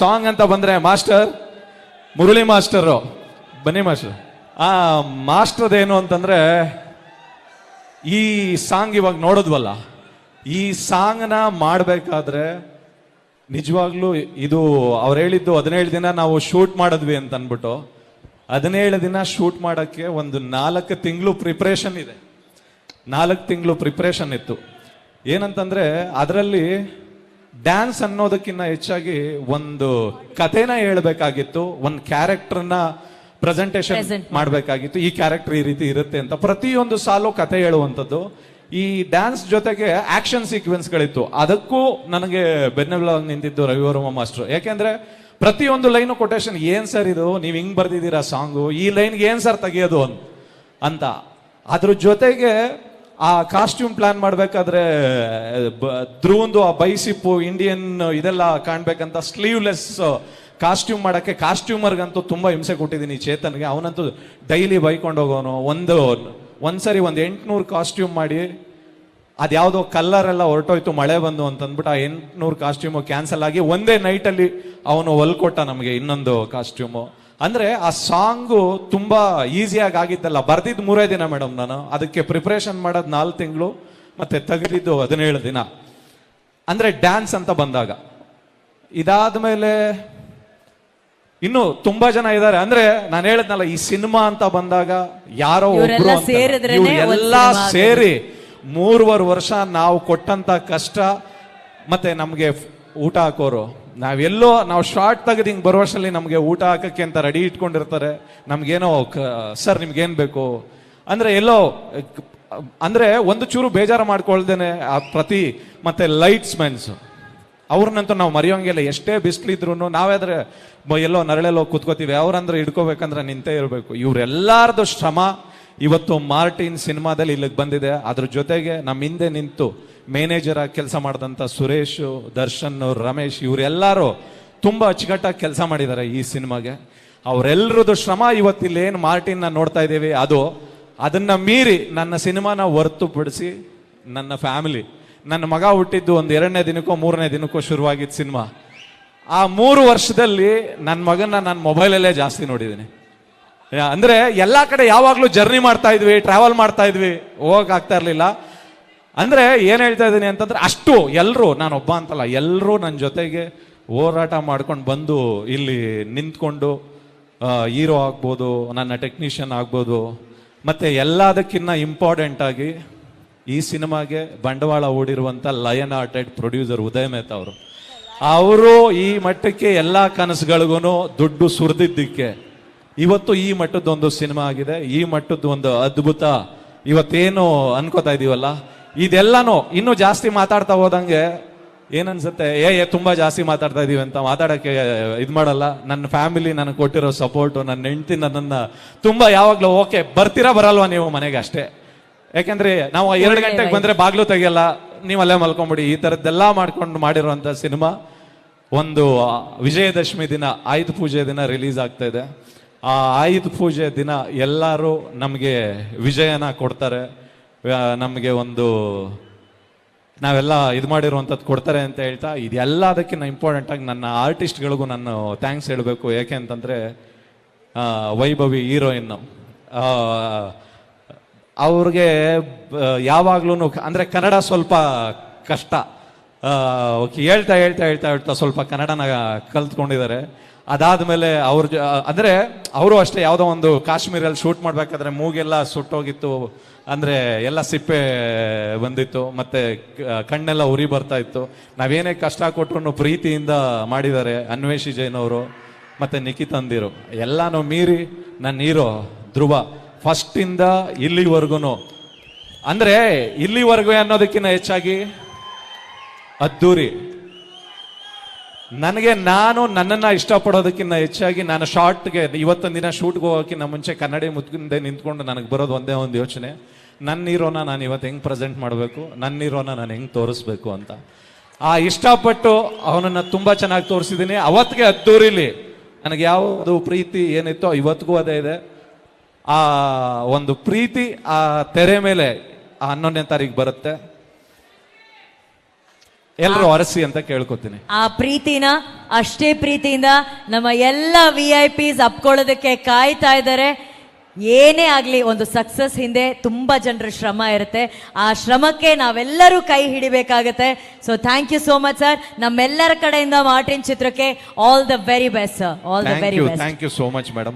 Song ಅಂತ ಬಂದ್ರೆ master, Murali master. ಬನ್ನಿ ಮಾಸ್ಟರ್. ಆ ಮಾಸ್ಟರ್ ಏನು ಅಂತಂದ್ರೆ ಈ ಸಾಂಗ್ ಇವಾಗ ನೋಡಿದ್ವಲ್ಲ, ಈ ಸಾಂಗ್ನ ಮಾಡಬೇಕಾದ್ರೆ ನಿಜವಾಗ್ಲೂ ಇದು ಅವ್ರು ಹೇಳಿದ್ದು ಹದಿನೇಳು ದಿನ ನಾವು ಶೂಟ್ ಮಾಡಿದ್ವಿ ಅಂತ ಅಂದ್ಬಿಟ್ಟು ಹದಿನೇಳು ದಿನ ಶೂಟ್ ಮಾಡಕ್ಕೆ ಒಂದು ನಾಲ್ಕು ತಿಂಗಳು ಪ್ರಿಪ್ರೇಷನ್ ಇದೆ. ನಾಲ್ಕು ತಿಂಗಳು ಪ್ರಿಪ್ರೇಷನ್ ಇತ್ತು. ಏನಂತಂದ್ರೆ ಅದರಲ್ಲಿ ಡ್ಯಾನ್ಸ್ ಅನ್ನೋದಕ್ಕಿಂತ ಹೆಚ್ಚಾಗಿ ಒಂದು ಕಥೆನ ಹೇಳ್ಬೇಕಾಗಿತ್ತು ಒಂದು ಕ್ಯಾರೆಕ್ಟರ್ನ ಪ್ರೆಸೆಂಟೇಷನ್ Present. ಮಾಡಬೇಕಾಗಿತ್ತು. ಈ ಕ್ಯಾರೆಕ್ಟರ್ ಈ ರೀತಿ ಇರುತ್ತೆ ಅಂತ. ಪ್ರತಿಯೊಂದು ಸಾಲು ಕತೆ ಹೇಳುವಂಥದ್ದು. ಈ ಡ್ಯಾನ್ಸ್ ಜೊತೆಗೆ ಆಕ್ಷನ್ ಸೀಕ್ವೆನ್ಸ್ಗಳಿತ್ತು ಅದಕ್ಕೂ ನನಗೆ ಬೆನ್ನೆಲಾಗಿ ನಿಂತಿದ್ದು ರವಿವರ್ಮ ಮಾಸ್ಟರ್. ಯಾಕೆಂದ್ರೆ ಪ್ರತಿಯೊಂದು ಲೈನು ಕೊಟೇಶನ್ ಏನ್ ಸರ್ ಇದು? ನೀವು ಹಿಂಗ್ ಬರ್ದಿದ್ದೀರಾ ಸಾಂಗು ಈ ಲೈನ್ಗೆ ಏನ್ ಸರ್ ತೆಗಿಯೋದು? ಅಂತ. ಅದ್ರ ಜೊತೆಗೆ ಆ ಕಾಸ್ಟ್ಯೂಮ್ ಪ್ಲಾನ್ ಮಾಡ್ಬೇಕಾದ್ರೆ ಧ್ರುವಂದು ಆ ಬೈಸಿಪ್ಪು ಇಂಡಿಯನ್ ಇದೆಲ್ಲ ಕಾಣ್ಬೇಕಂತ ಸ್ಲೀವ್ಲೆಸ್ ಕಾಸ್ಟ್ಯೂಮ್ ಮಾಡಕ್ಕೆ ಕಾಸ್ಟ್ಯೂಮರ್ಗಂತೂ ತುಂಬಾ ಹಿಂಸೆ ಕೊಟ್ಟಿದ್ದೀನಿ ಚೇತನ್ಗೆ. ಅವನಂತೂ ಡೈಲಿ ಬೈಕೊಂಡು ಹೋಗೋನು. ಒಂದು, ಒಂದ್ಸರಿ ಒಂದು ಎಂಟ್ನೂರು ಕಾಸ್ಟ್ಯೂಮ್ ಮಾಡಿ, ಅದ್ಯಾವುದೋ ಕಲ್ಲರ್ ಎಲ್ಲ ಹೊರಟೋಯ್ತು, ಮಳೆ ಬಂದು ಅಂತಂದ್ಬಿಟ್ಟು ಆ ಎಂಟುನೂರು ಕಾಸ್ಟ್ಯೂಮು ಕ್ಯಾನ್ಸಲ್ ಆಗಿ ಒಂದೇ ನೈಟಲ್ಲಿ ಅವನು ಹೊಲ್ಕೊಟ್ಟ ನಮಗೆ ಇನ್ನೊಂದು ಕಾಸ್ಟ್ಯೂಮು ಅಂದ್ರೆ ಆ ಸಾಂಗು ತುಂಬಾ ಈಸಿಯಾಗಿ ಆಗಿದ್ದಲ್ಲ ಬರ್ದಿದ್ದು ಮೂರೇ ದಿನ ಮೇಡಮ್ ನಾನು. ಅದಕ್ಕೆ ಪ್ರಿಪ್ರೇಷನ್ ಮಾಡೋದು ನಾಲ್ಕು ತಿಂಗಳು ಮತ್ತೆ ತೆಗೆದಿದ್ದು ಹದಿನೇಳು ದಿನ. ಅಂದ್ರೆ ಡ್ಯಾನ್ಸ್ ಅಂತ ಬಂದಾಗ. ಇದಾದ್ಮೇಲೆ ಇನ್ನು ತುಂಬಾ ಜನ ಇದ್ದಾರೆ. ಅಂದ್ರೆ ನಾನು ಹೇಳದ್ನಲ್ಲ ಈ ಸಿನಿಮಾ ಅಂತ ಬಂದಾಗ ಯಾರೋ ಒಬ್ರು ಎಲ್ಲ. ಸೇರಿ ಮೂರುವರೆ ವರ್ಷ ನಾವು ಕೊಟ್ಟಂತ ಕಷ್ಟ ಮತ್ತೆ ನಮ್ಗೆ ಊಟ ಹಾಕೋರು. ನಾವೆಲ್ಲೋ, ನಾವು ಶಾರ್ಟ್ ತೆಗೆದು ಹಿಂಗೆ ಬರುವಷ್ಟರಲ್ಲಿ ನಮಗೆ ಊಟ ಹಾಕಕ್ಕೆ ಅಂತ ರೆಡಿ ಇಟ್ಕೊಂಡಿರ್ತಾರೆ. ನಮ್ಗೇನೋ ಸರ್, ನಿಮ್ಗೇನು ಬೇಕು? ಅಂದರೆ ಎಲ್ಲೋ, ಅಂದರೆ ಒಂದು ಚೂರು ಬೇಜಾರು ಮಾಡ್ಕೊಳ್ದೇನೆ ಆ ಪ್ರತಿ ಮತ್ತು ಲೈಟ್ಸ್ ಮೆನ್ಸು ಅವ್ರನ್ನಂತೂ ನಾವು ಮರೆಯೋಂಗಿಲ್ಲ. ಎಷ್ಟೇ ಬಿಸಿಲಿದ್ರು ನಾವಾದ್ರೆ ಎಲ್ಲೋ ನರಳೆಲ್ಲೋ ಕೂತ್ಕೋತೀವಿ. ಅವ್ರಂದ್ರೆ ಹಿಡ್ಕೋಬೇಕಂದ್ರೆ ನಿಂತೇ ಇರಬೇಕು. ಇವರೆಲ್ಲಾರ್ದು ಶ್ರಮ ಇವತ್ತು ಮಾರ್ಟಿನ್ ಸಿನಿಮಾದಲ್ಲಿ ಇಲ್ಲಿಗೆ ಬಂದಿದೆ. ಅದ್ರ ಜೊತೆಗೆ ನಮ್ಮ ಹಿಂದೆ ನಿಂತು ಮ್ಯಾನೇಜರ್ ಆಗಿ ಕೆಲಸ ಮಾಡಿದಂಥ ಸುರೇಶ್, ದರ್ಶನ್, ರಮೇಶ್ ಇವರೆಲ್ಲರೂ ತುಂಬ ಅಚ್ಚುಕಟ್ಟಾಗಿ ಕೆಲಸ ಮಾಡಿದ್ದಾರೆ ಈ ಸಿನಿಮಾಗೆ. ಅವರೆಲ್ಲರದ್ದು ಶ್ರಮ ಇವತ್ತಿಲ್ಲಿ ಏನು ಮಾರ್ಟಿನ್ನ ನೋಡ್ತಾ ಇದ್ದೀವಿ, ಅದು ಅದನ್ನು ಮೀರಿ ನನ್ನ ಸಿನಿಮಾನ ಹೊರತುಪಡಿಸಿ ನನ್ನ ಫ್ಯಾಮಿಲಿ. ನನ್ನ ಮಗ ಹುಟ್ಟಿದ್ದು ಒಂದು ಎರಡನೇ ದಿನಕ್ಕೋ ಮೂರನೇ ದಿನಕ್ಕೋ ಶುರುವಾಗಿದ್ದ ಸಿನಿಮಾ. ಆ ಮೂರು ವರ್ಷದಲ್ಲಿ ನನ್ನ ಮಗನ ನಾನು ಮೊಬೈಲಲ್ಲೇ ಜಾಸ್ತಿ ನೋಡಿದ್ದೀನಿ. ಅಂದ್ರೆ ಎಲ್ಲಾ ಕಡೆ ಯಾವಾಗ್ಲೂ ಜರ್ನಿ ಮಾಡ್ತಾ ಇದ್ವಿ ಟ್ರಾವೆಲ್ ಮಾಡ್ತಾ ಇದ್ವಿ, ಹೋಗಕ್ ಆಗ್ತಾ ಇರ್ಲಿಲ್ಲ. ಅಂದ್ರೆ ಏನ್ ಹೇಳ್ತಾ ಇದ್ದೀನಿ ಅಂತಂದ್ರೆ ಅಷ್ಟು ಎಲ್ಲರೂ ನಾನು ಒಬ್ಬ ಅಂತಲ್ಲ ಎಲ್ಲರೂ ನನ್ನ ಜೊತೆಗೆ ಹೋರಾಟ ಮಾಡ್ಕೊಂಡು ಬಂದು ಇಲ್ಲಿ ನಿಂತ್ಕೊಂಡು ಹೀರೋ ಆಗ್ಬೋದು, ನನ್ನ ಟೆಕ್ನಿಷಿಯನ್ ಆಗ್ಬೋದು, ಮತ್ತೆ ಎಲ್ಲದಕ್ಕಿನ್ನ ಇಂಪಾರ್ಟೆಂಟ್ ಆಗಿ ಈ ಸಿನಿಮಾಗೆ ಬಂಡವಾಳ ಓಡಿರುವಂಥ ಲಯನ್ ಆರ್ಟೆಡ್ ಪ್ರೊಡ್ಯೂಸರ್ ಉದಯ ಅವರು. ಅವರು ಈ ಮಟ್ಟಕ್ಕೆ ಎಲ್ಲ ಕನಸುಗಳಿಗೂ ದುಡ್ಡು ಸುರಿದಿದ್ದಕ್ಕೆ ಇವತ್ತು ಈ ಮಟ್ಟದ ಒಂದು ಸಿನಿಮಾ ಆಗಿದೆ ಈ ಮಟ್ಟದ ಒಂದು ಅದ್ಭುತ. ಇವತ್ತೇನು ಅನ್ಕೋತಾ ಇದೀವಲ್ಲ? ಇದೆಲ್ಲಾನು ಇನ್ನೂ ಜಾಸ್ತಿ ಮಾತಾಡ್ತಾ ಹೋದಂಗೆ ಏನನ್ಸುತ್ತೆ? ಏ ಏ ತುಂಬಾ ಜಾಸ್ತಿ ಮಾತಾಡ್ತಾ ಇದೀವಿ ಅಂತ ಮಾತಾಡಕ್ಕೆ ಇದ್ ಮಾಡಲ್ಲ. ನನ್ನ ಫ್ಯಾಮಿಲಿ ನನಗೆ ಕೊಟ್ಟಿರೋ ಸಪೋರ್ಟ್ ನನ್ನ ಹೆಂಡತಿ ನನ್ನ ತುಂಬಾ ಯಾವಾಗ್ಲೂ ಓಕೆ ಬರ್ತೀರಾ ಬರಲ್ವಾ ನೀವು ಮನೆಗೆ ಅಷ್ಟೇ? ಯಾಕಂದ್ರೆ ನಾವು ಎರಡು ಗಂಟೆಗೆ ಬಂದ್ರೆ ಬಾಗ್ಲು ತೆಗಿಯಲ್ಲ ನೀವು ಅಲ್ಲೇ ಮಲ್ಕೊಂಬಿಡಿ. ಈ ಥರದ್ದೆಲ್ಲ ಮಾಡ್ಕೊಂಡು ಮಾಡಿರುವಂತ ಸಿನಿಮಾ ಒಂದು ವಿಜಯದಶಮಿ ದಿನ ಆಯುಧ ಪೂಜೆ ದಿನ ರಿಲೀಸ್ ಆಗ್ತಾ ಇದೆ. ಆ ಆಯುಧ ಪೂಜೆ ದಿನ ಎಲ್ಲರೂ ನಮಗೆ ವಿಜಯನ ಕೊಡ್ತಾರೆ. ನಮಗೆ ಒಂದು ನಾವೆಲ್ಲ ಇದು ಮಾಡಿರುವಂಥದ್ದು ಕೊಡ್ತಾರೆ ಅಂತ ಹೇಳ್ತಾ, ಇದೆಲ್ಲದಕ್ಕಿಂತ ಇಂಪಾರ್ಟೆಂಟ್ ಆಗಿ ನನ್ನ ಆರ್ಟಿಸ್ಟ್ಗಳಿಗೂ ನಾನು ಥ್ಯಾಂಕ್ಸ್ ಹೇಳಬೇಕು. ಯಾಕೆ ಅಂತಂದರೆ ವೈಭವಿ ಹೀರೋಯಿನ್ನು ಅವ್ರಿಗೆ ಯಾವಾಗ್ಲೂ ಅಂದರೆ ಕನ್ನಡ ಸ್ವಲ್ಪ ಕಷ್ಟ. ಹೇಳ್ತಾ ಹೇಳ್ತಾ ಹೇಳ್ತಾ ಹೇಳ್ತಾ ಸ್ವಲ್ಪ ಕನ್ನಡನ ಕಲ್ತ್ಕೊಂಡಿದ್ದಾರೆ. ಅದಾದ್ಮೇಲೆ ಅವ್ರ ಅಂದ್ರೆ ಅವರು ಅಷ್ಟೇ ಯಾವುದೋ ಒಂದು ಕಾಶ್ಮೀರಲ್ಲಿ ಶೂಟ್ ಮಾಡ್ಬೇಕಾದ್ರೆ ಮೂಗೆಲ್ಲ ಸುಟ್ಟೋಗಿತ್ತು, ಅಂದ್ರೆ ಎಲ್ಲ ಸಿಪ್ಪೆ ಬಂದಿತ್ತು, ಮತ್ತೆ ಕಣ್ಣೆಲ್ಲ ಉರಿ ಬರ್ತಾ ಇತ್ತು. ನಾವೇನೇ ಕಷ್ಟ ಕೊಟ್ಟರು ಪ್ರೀತಿಯಿಂದ ಮಾಡಿದ್ದಾರೆ ಅನ್ವೇಷಿ ಜೈನ್ ಅವರು, ಮತ್ತೆ ನಿಖಿತ್ ಅಂದಿರು ಎಲ್ಲಾನು ಮೀರಿ ನನ್ನ ಹೀರೋ ಧ್ರುವ ಇಂದ ಇಲ್ಲಿವರೆಗೂ ಅಂದ್ರೆ ಇಲ್ಲಿವರೆಗೂ ಅನ್ನೋದಕ್ಕಿಂತ ಹೆಚ್ಚಾಗಿ ಅದ್ದೂರಿ. ನನಗೆ ನಾನು ನನ್ನನ್ನು ಇಷ್ಟಪಡೋದಕ್ಕಿಂತ ಹೆಚ್ಚಾಗಿ ನಾನು ಶಾರ್ಟ್ಗೆ ಇವತ್ತೊಂದು ದಿನ ಶೂಟ್ಗೆ ಹೋಗೋಕ್ಕಿಂತ ಮುಂಚೆ ಕನ್ನಡಿ ಮುದ್ದೆ ನಿಂತ್ಕೊಂಡು ನನಗೆ ಬರೋದು ಒಂದೇ ಒಂದು ಯೋಚನೆ. ನನ್ನ ಹೀರೋನ ನಾನು ಇವತ್ತು ಹೆಂಗೆ ಪ್ರೆಸೆಂಟ್ ಮಾಡಬೇಕು? ನನ್ನ ಇರೋನ ನಾನು ಹೆಂಗೆ ತೋರಿಸ್ಬೇಕು ಅಂತ. ಆ ಇಷ್ಟಪಟ್ಟು ಅವನನ್ನು ತುಂಬ ಚೆನ್ನಾಗಿ ತೋರಿಸಿದ್ದೀನಿ. ಅವತ್ತಿಗೆ ಅದ್ದೂರಿಲಿ. ನನಗೆ ಯಾವುದು ಪ್ರೀತಿ ಏನಿತ್ತೋ ಇವತ್ತಿಗೂ ಅದೇ ಇದೆ. ಆ ಒಂದು ಪ್ರೀತಿ ಆ ತೆರೆ ಮೇಲೆ ಆ ಹನ್ನೊಂದನೇ ತಾರೀಕು ಬರುತ್ತೆ. ಎಲ್ಲರೂ ಅರಸಿ ಅಂತ ಕೇಳ್ಕೊತೀನಿ. ಆ ಪ್ರೀತಿನ ಅಷ್ಟೇ ಪ್ರೀತಿಯಿಂದ ನಮ್ಮ ಎಲ್ಲ ವಿ ಐ ಪಿಸ್ ಅಪ್ಕೊಳ್ಳೋದಕ್ಕೆ ಕಾಯ್ತಾ ಇದ್ದಾರೆ. ಏನೇ ಆಗಲಿ ಒಂದು ಸಕ್ಸಸ್ ಹಿಂದೆ ತುಂಬ ಜನರ ಶ್ರಮ ಇರುತ್ತೆ. ಆ ಶ್ರಮಕ್ಕೆ ನಾವೆಲ್ಲರೂ ಕೈ ಹಿಡಿಬೇಕಾಗತ್ತೆ. So thank you so much sir ನಮ್ಮೆಲ್ಲರ ಕಡೆಯಿಂದ ಮಾರ್ಟಿನ್ ಚಿತ್ರಕ್ಕೆ all the very best sir all the very best thank you so much madam